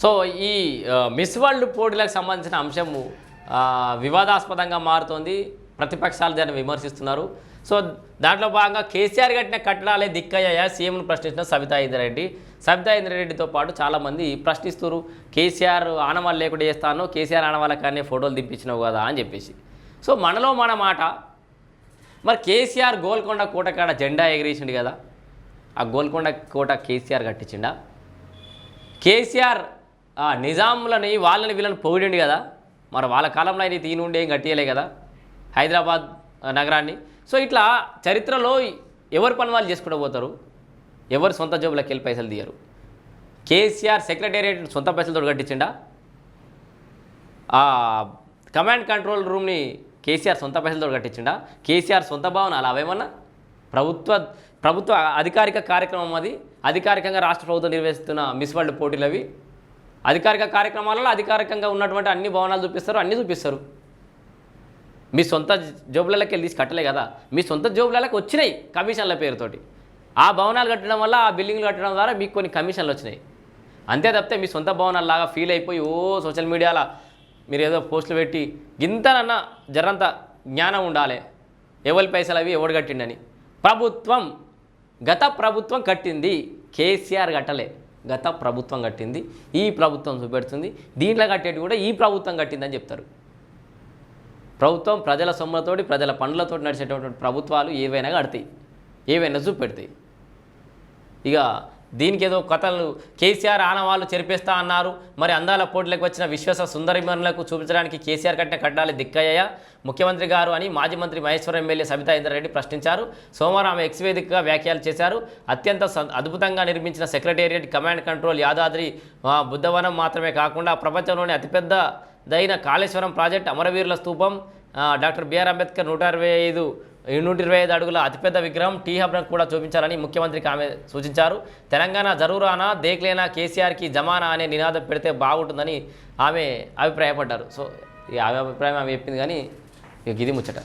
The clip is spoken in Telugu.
సో ఈ మిస్ వరల్డ్ పోటీలకు సంబంధించిన అంశము వివాదాస్పదంగా మారుతోంది. ప్రతిపక్షాలు దాన్ని విమర్శిస్తున్నారు. సో దాంట్లో భాగంగా కేసీఆర్ కట్టిన కట్టడాలే దిక్కయ్యాయా? సీఎంను ప్రశ్నించిన సబితా ఇంద్రారెడ్డి. సబితా ఇంద్రారెడ్డితో పాటు చాలామంది ప్రశ్నిస్తున్నారు. కేసీఆర్ ఆనవాళ్ళు లేకుండా చేస్తాను కేసీఆర్ ఆనవాళ్ళ కానీ ఫోటోలు దింపించినావు కదా అని చెప్పేసి. సో మనలో మన మాట మరి కేసీఆర్ గోల్కొండ కోట కాడ జెండా ఎగిరేసిండు కదా? ఆ గోల్కొండ కోట కేసీఆర్ కట్టించిండా? కేసీఆర్ నిజాములని వాళ్ళని వీళ్ళని పొగిడిండు కదా. మరి వాళ్ళ కాలంలో ఆయన ఉండి ఏం కట్టియలే కదా. హైదరాబాద్ నగరాన్ని. సో ఇట్లా చరిత్రలో ఎవరు పని వాళ్ళు చేసుకుంటూ పోతారు? ఎవరు సొంత జోబులకు వెళ్ళి పైసలు తీయరు? కేసీఆర్ సెక్రటేరియట్ సొంత పైసలతో కట్టించిండా? ఆ కమాండ్ కంట్రోల్ రూమ్ని కేసీఆర్ సొంత పైసలతో కట్టించిండా? కేసీఆర్ సొంత భవనాలు అవేమన్నా? ప్రభుత్వ ప్రభుత్వ అధికారిక కార్యక్రమం అది. అధికారికంగా రాష్ట్ర ప్రభుత్వం నిర్వహిస్తున్న మిస్ వరల్డ్ పోటీలు అవి. అధికారిక కార్యక్రమాలలో అధికారికంగా ఉన్నటువంటి అన్ని భవనాలు చూపిస్తారు అన్నీ చూపిస్తారు. మీ సొంత జోబులకి వెళ్ళి తీసి కట్టలే కదా. మీ సొంత జోబులకి వచ్చినాయి కమిషన్ల పేరుతోటి. ఆ భవనాలు కట్టడం వల్ల ఆ బిల్డింగ్లు కట్టడం ద్వారా మీకు కొన్ని కమిషన్లు వచ్చినాయి. అంతే తప్పితే మీ సొంత భవనాలలాగా ఫీల్ అయిపోయి ఓ సోషల్ మీడియాలో మీరు ఏదో పోస్టులు పెట్టి గింతనన్న జరంత జ్ఞానం ఉండాలి. ఎవరి పైసలు అవి ఎవడు కట్టిండని. ప్రభుత్వం గత ప్రభుత్వం కట్టింది కేసీఆర్ కట్టలే. గత ప్రభుత్వం కట్టింది ఈ ప్రభుత్వం చూపెడుతుంది దీంట్లో కట్టేటి కూడా ఈ ప్రభుత్వం కట్టిందని చెప్తారు. ప్రభుత్వం ప్రజల సొమ్ములతోటి ప్రజల పనులతో నడిచేటటువంటి ప్రభుత్వాలు ఏవైనా కడతాయి ఏవైనా చూపెడతాయి. ఇక దీనికి ఏదో కథలు. కేసీఆర్ ఆనవాళ్ళు చెరిపేస్తా అన్నారు. మరి అందాల పోటీలకు వచ్చిన విశ్వాస సుందరిమనులకు చూపించడానికి కేసీఆర్ కట్టిన కట్టాలి దిక్కయ్యా ముఖ్యమంత్రి గారు అని మాజీ మంత్రి మహేశ్వర ఎమ్మెల్యే సబితా ఇంద్రారెడ్డి ప్రశ్నించారు. సోమవారం ఆమె ఎక్స్వేదికగా వ్యాఖ్యలు చేశారు. అత్యంత అద్భుతంగా నిర్మించిన secretariat command control Yadadri Buddhavanam మాత్రమే కాకుండా ప్రపంచంలోని అతిపెద్దదైన కాళేశ్వరం ప్రాజెక్ట్ అమరవీరుల స్తూపం డాక్టర్ బిఆర్ అంబేద్కర్ నూట అరవై ఐదు నూట ఇరవై ఐదు అడుగుల అతిపెద్ద విగ్రహం టీ హబ్ను కూడా చూపించాలని ముఖ్యమంత్రికి ఆమె సూచించారు. తెలంగాణ జరూరానా దేక్లేనా కేసీఆర్కి జమానా అనే నినాదం పెడితే బాగుంటుందని ఆమె అభిప్రాయపడ్డారు. సో ఈ ఆమె అభిప్రాయం ఆమె చెప్పింది కానీ ఇది ముచ్చట.